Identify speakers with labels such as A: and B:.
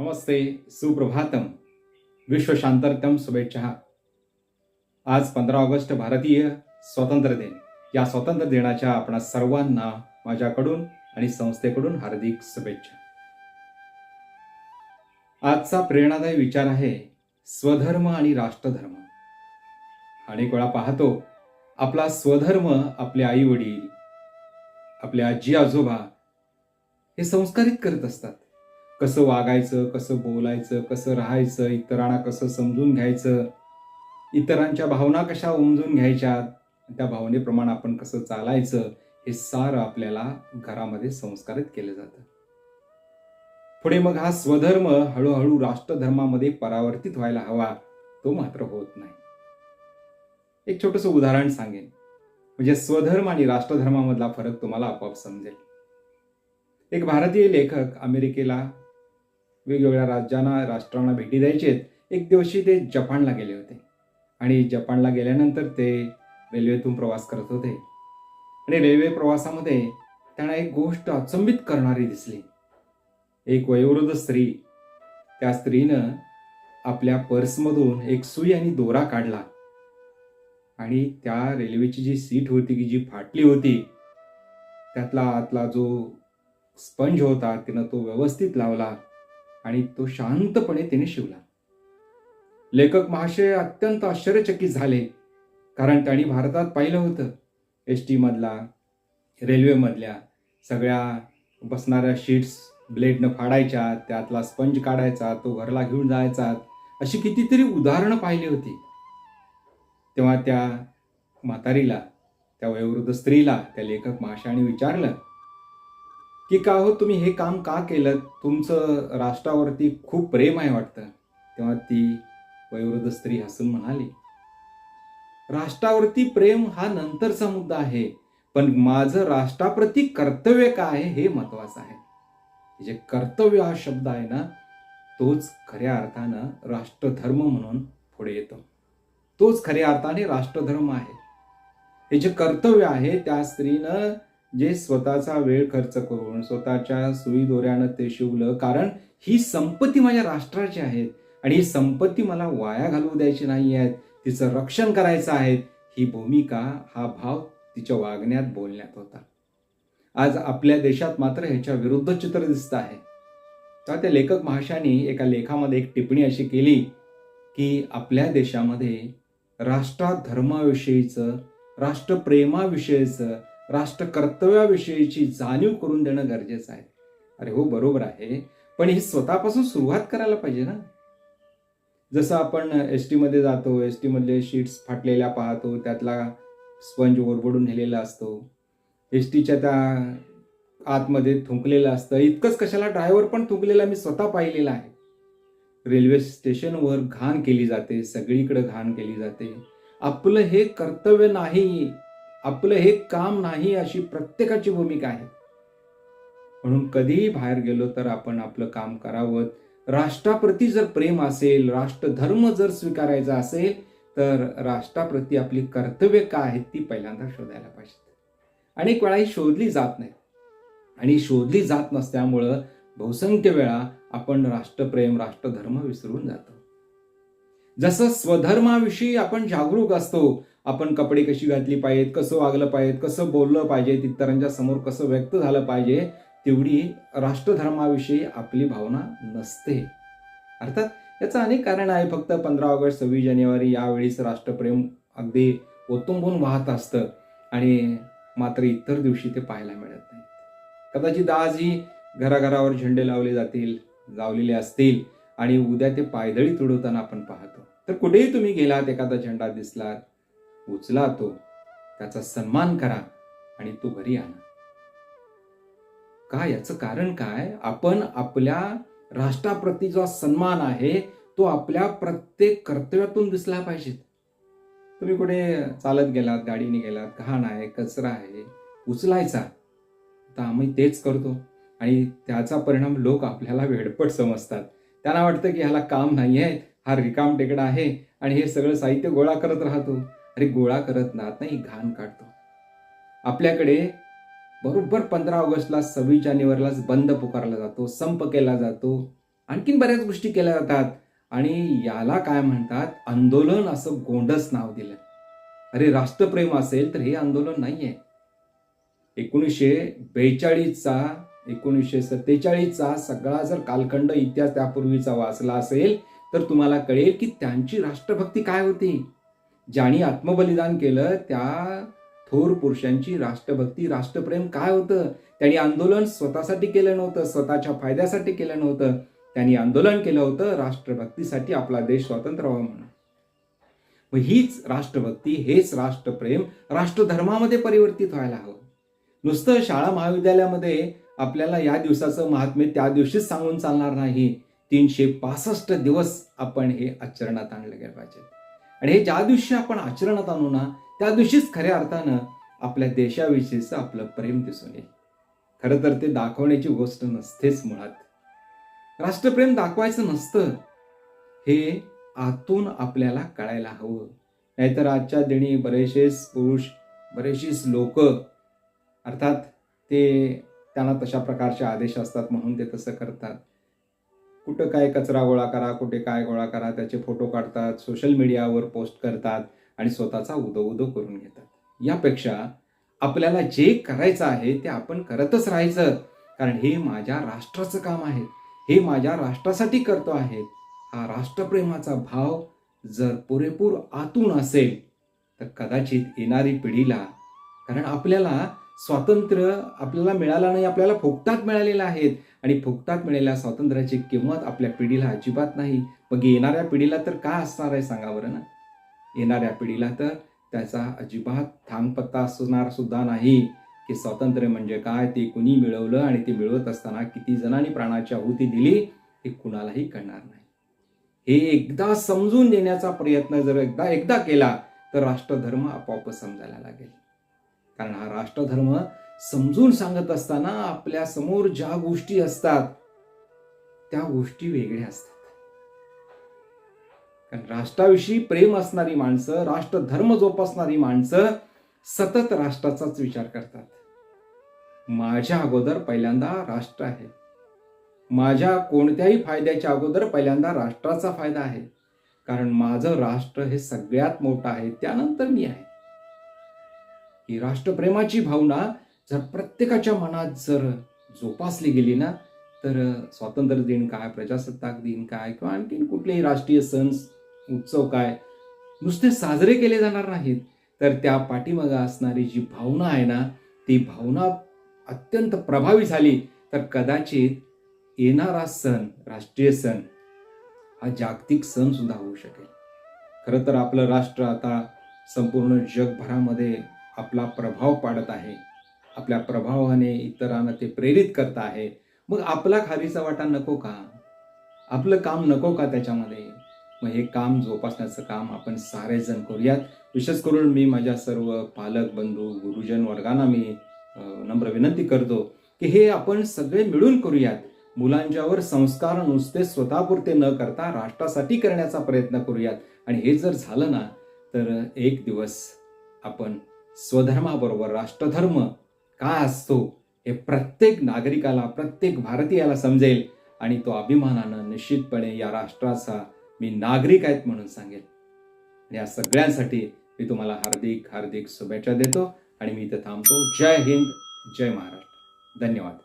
A: नमस्ते सुप्रभातम. विश्वशांतरतम शुभेच्छा. आज पंधरा ऑगस्ट भारतीय स्वातंत्र्य दिन. या स्वातंत्र्य दिनाच्या आपणा सर्वांना माझ्याकडून आणि संस्थेकडून हार्दिक शुभेच्छा. आजचा प्रेरणादायी विचार आहे स्वधर्म आणि राष्ट्रधर्म. अनेक वेळा पाहतो आपला स्वधर्म आपले आई वडील आपले आजी आजोबा हे संस्कारित करत असतात. कसं वागायचं कसं बोलायचं कसं राहायचं इतरांना कसं समजून घ्यायचं इतरांच्या भावना कशा उमजून घ्यायच्या त्या भावनेप्रमाणे आपण कसं चालायचं हे सारं आपल्याला घरामध्ये संस्कारित केलं जातं. पुढे मग हा स्वधर्म हळूहळू राष्ट्रधर्मामध्ये परावर्तित व्हायला हवा तो मात्र होत नाही. एक छोटस उदाहरण सांगेन. म्हणजे स्वधर्म आणि राष्ट्रधर्मामधला फरक तुम्हाला आपोआप समजेल. एक भारतीय लेखक अमेरिकेला वेगवेगळ्या राज्यांना राष्ट्रांना भेटी द्यायचे एक दिवशी ते जपानला गेले होते. आणि जपानला गेल्यानंतर ते रेल्वेतून प्रवास करत होते. आणि रेल्वे प्रवासामध्ये त्यांना एक गोष्ट अचंबित करणारी दिसली. एक वयोवृद्ध स्त्री. त्या स्त्रीनं आपल्या पर्समधून एक सुई आणि दोरा काढला. आणि त्या रेल्वेची जी सीट होती की जी फाटली होती त्यातला आतला जो स्पंज होता तिनं तो व्यवस्थित लावला. आणि तो शांतपणे तिने शिवला. लेखक महाशय अत्यंत आश्चर्यचकित झाले कारण त्यांनी भारतात पाहिलं होतं. एस टी मधला रेल्वेमधल्या सगळ्या बसणाऱ्या शीट्स ब्लेडनं फाडायच्या त्यातला स्पंज काढायचा तो घरला घेऊन जायचा अशी कितीतरी उदाहरणं पाहिली होती. तेव्हा त्या म्हातारीला त्या वयोवृद्ध स्त्रीला त्या लेखक महाशयाने विचारलं की का हो तुम्ही हे काम का केलं? तुमचं राष्ट्रावरती खूप प्रेम आहे वाटतं. तेव्हा ती वयोवृद्ध स्त्री हसून म्हणाली राष्ट्रावरती प्रेम हा नंतरचा मुद्दा आहे पण माझं राष्ट्राप्रती कर्तव्य काय आहे हे महत्वाचं आहे. जे कर्तव्य हा शब्द आहे ना तोच खऱ्या अर्थानं राष्ट्रधर्म म्हणून पुढे येतो. तोच खऱ्या अर्थाने राष्ट्रधर्म आहे. हे जे कर्तव्य आहे त्या स्त्रीनं जे स्वतःचा वेळ खर्च करून स्वतःच्या सुई दोऱ्यानं ते शिवलं कारण ही संपत्ती माझ्या राष्ट्राची आहे आणि ही संपत्ती मला वाया घालवू द्यायची नाही आहेत तिचं रक्षण करायचं आहे ही भूमिका हा भाव तिच्या वागण्यात बोलण्यात होता. आज आपल्या देशात मात्र ह्याच्या विरुद्ध चित्र दिसत आहे. तेव्हा त्या लेखक महाशाने एका लेखामध्ये एक टिप्पणी अशी केली की आपल्या देशामध्ये राष्ट्राधर्माविषयीचं राष्ट्रप्रेमाविषयीचं राष्ट्र कर्तव्याविषयीची जाणीव करून देणं गरजेचं आहे. अरे हो बरोबर आहे. पण ही स्वतःपासून सुरुवात करायला पाहिजे ना. जसं आपण एस टीमध्ये जातो एस टीमधले शीट्स फाटलेल्या पाहतो त्यातला स्पंज ओरबडून नेलेला असतो. एस टीच्या त्या आतमध्ये थुंकलेलं असतं. इतकंच कशाला ड्रायव्हर पण थुंकलेला मी स्वतः पाहिलेला आहे. रेल्वे स्टेशनवर घाण केली जाते सगळीकडे घाण केली जाते. आपलं हे कर्तव्य नाही. आपलं हे काम नाही अशी प्रत्येकाची भूमिका आहे. म्हणून कधीही बाहेर गेलो तर आपण आपलं काम करावं. राष्ट्राप्रती जर प्रेम असेल राष्ट्रधर्म जर स्वीकारायचा असेल तर राष्ट्राप्रती आपली कर्तव्य काय आहेत ती पहिल्यांदा शोधायला पाहिजे. अनेक वेळा ही शोधली जात नाही. आणि शोधली जात नसल्यामुळं बहुसंख्य वेळा आपण राष्ट्रप्रेम राष्ट्रधर्म विसरून जातो. जसं स्वधर्माविषयी आपण जागरूक असतो आपण कपडे कशी घातली पाहिजेत कसं वागलं पाहिजेत कसं बोललं पाहिजे इतरांच्या समोर कसं व्यक्त झालं पाहिजे तेवढी राष्ट्रधर्माविषयी आपली भावना नसते. अर्थात याचं अनेक कारण आहे. फक्त पंधरा ऑगस्ट सव्वीस जानेवारी यावेळीच राष्ट्रप्रेम अगदी ओतुंबून वाहत असतं आणि मात्र इतर दिवशी ते पाहायला मिळत नाही कदाचित आजही घराघरावर झेंडे लावले जातील लावलेले असतील आणि उद्या ते पायदळी तुडवताना आपण पाहतो. तर कुठेही तुम्ही गेलात एखादा झेंडा दिसलात उचला तो. त्याचा सन्मान करा आणि तो घरी आणा. का याचं कारण काय? आपण आपल्या राष्ट्राप्रती जो सन्मान आहे तो आपल्या प्रत्येक कर्तव्यातून दिसला पाहिजे. तुम्ही कुठे चालत गेलात गाडीने गेलात घाण आहे कचरा आहे उचलायचा. तर आम्ही तेच करतो. आणि त्याचा परिणाम लोक आपल्याला वेडपट समजतात. त्यांना वाटतं की ह्याला काम नाही आहे हा रिकाम टेकडा आहे आणि हे सगळं साहित्य गोळा करत राहतो. अरे गोळा करत नाही घाण काढतो. आपल्याकडे बरोबर पंधरा ऑगस्टला सव्वीस जानेवारीलाच बंद पुकारला जातो संप केला जातो आणखीन बऱ्याच गोष्टी केल्या जातात. आणि याला काय म्हणतात? आंदोलन असं गोंडस नाव दिलं अरे राष्ट्रप्रेम असेल तर हे आंदोलन नाहीये. एकोणीसशे बेचाळीसचा एकोणीसशे सत्तेचाळीसचा सगळा जर कालखंड इतिहास त्यापूर्वीचा वाचला असेल तर तुम्हाला कळेल की त्यांची राष्ट्रभक्ती काय होती? ज्यांनी आत्मबलिदान केलं त्या थोर पुरुषांची राष्ट्रभक्ती राष्ट्रप्रेम काय होतं? त्यांनी आंदोलन स्वतःसाठी केलं नव्हतं स्वतःच्या फायद्यासाठी केलं नव्हतं. त्यांनी आंदोलन केलं होतं राष्ट्रभक्तीसाठी आपला देश स्वतंत्र व्हावा म्हणून. मग हीच राष्ट्रभक्ती हेच राष्ट्रप्रेम राष्ट्रधर्मामध्ये परिवर्तित व्हायला हवं. नुसतं शाळा महाविद्यालयामध्ये आपल्याला या दिवसाचं महात्म्य त्या दिवशीच सांगून चालणार नाही. तीनशे पासष्ट दिवस आपण हे आचरणात आणलं गेलं पाहिजे. आणि हे ज्या दिवशी आपण आचरणात आणू ना त्या दिवशीच खऱ्या अर्थानं आपल्या देशाविषयीचं आपलं प्रेम दिसून येईल. खरं तर ते दाखवण्याची गोष्ट नसतेच मुळात. राष्ट्रप्रेम दाखवायचं नसतं हे आतून आपल्याला कळायला हवं. नाहीतर आजच्या दिनी बरेचसेच पुरुष बरेचसेच लोक अर्थात ते त्यांना तशा प्रकारचे आदेश असतात म्हणून ते तसं करतात. कुठं काय कचरा गोळा करा कुठे काय गोळा करा त्याचे फोटो काढतात सोशल मीडियावर पोस्ट करतात आणि स्वतःचा उदो उदो करून घेतात. यापेक्षा आपल्याला जे करायचं आहे ते आपण करतच राहायचं. कारण हे माझ्या राष्ट्राचं काम आहे. हे माझ्या राष्ट्रासाठी करतो आहे. हा राष्ट्रप्रेमाचा भाव जर पुरेपूर आतून असेल तर कदाचित येणारी पिढीला कारण आपल्याला स्वातंत्र्य आपल्याला मिळालं नाही आपल्याला फुकटात मिळालेलं आहेत आणि फुकटात मिळालेल्या स्वातंत्र्याची किंमत आपल्या पिढीला अजिबात नाही. मग येणाऱ्या पिढीला तर काय असणार आहे सांगा बरं ना? येणाऱ्या पिढीला तर त्याचा अजिबात थांगपत्ता असणार सुद्धा नाही. की स्वातंत्र्य म्हणजे काय? ते कुणी मिळवलं आणि ते मिळवत असताना किती जणांनी प्राणाची आहुती दिली हे कुणालाही कळणार नाही. हे एकदा समजून देण्याचा प्रयत्न जर एकदा एकदा केला तर राष्ट्रधर्म आपोआपच समजायला लागेल. कारण हा राष्ट्रधर्म समजून सांगत असताना आपल्यासमोर ज्या गोष्टी असतात त्या गोष्टी वेगळ्या असतात. कारण राष्ट्राविषयी प्रेम असणारी माणसं राष्ट्रधर्म जोपासणारी माणसं सतत राष्ट्राचाच विचार करतात. माझ्या अगोदर पहिल्यांदा राष्ट्र आहे. माझ्या कोणत्याही फायद्याच्या अगोदर पहिल्यांदा राष्ट्राचा फायदा आहे. कारण माझं राष्ट्र हे सगळ्यात मोठं आहे त्यानंतर मी आहे. ही राष्ट्रप्रेमाची भावना जर प्रत्येकाच्या मनात जर जोपासली गेली ना तर स्वातंत्र्य दिन काय प्रजासत्ताक दिन काय किंवा आणखीन कुठलेही राष्ट्रीय सण उत्सव काय नुसते साजरे केले जाणार नाहीत. तर त्या पाठीमागं असणारी जी भावना आहे ना ती भावना अत्यंत प्रभावी झाली तर कदाचित येणारा सण राष्ट्रीय सण हा जागतिक सण सुद्धा होऊ शकेल. खरं तर आपलं राष्ट्र आता संपूर्ण जगभरामध्ये आपला प्रभाव पाडत आहे. आपल्या प्रभावाने इतरांना ते प्रेरित करत आहे. मग आपला खारीचा वाटा नको का? आपलं काम नको का त्याच्यामध्ये? मग हे काम जोपासण्याचं काम आपण सारेजण करूयात. विशेष करून मी माझ्या सर्व पालक बंधू गुरुजन वर्गांना मी नम्र विनंती करतो की हे आपण सगळे मिळून करूयात. मुलांच्यावर संस्कार नुसते स्वतःपुरते न करता राष्ट्रासाठी करण्याचा प्रयत्न करूयात. आणि हे जर झालं ना तर एक दिवस आपण स्वधर्माबरोबर राष्ट्रधर्म काय असतो हे प्रत्येक नागरिकाला प्रत्येक भारतीयाला समजेल आणि तो अभिमानानं निश्चितपणे या राष्ट्राचा मी नागरिक आहेत म्हणून सांगेल. आणि या सगळ्यांसाठी मी तुम्हाला हार्दिक हार्दिक शुभेच्छा देतो आणि मी इथं थांबतो. जय हिंद जय महाराष्ट्र. धन्यवाद.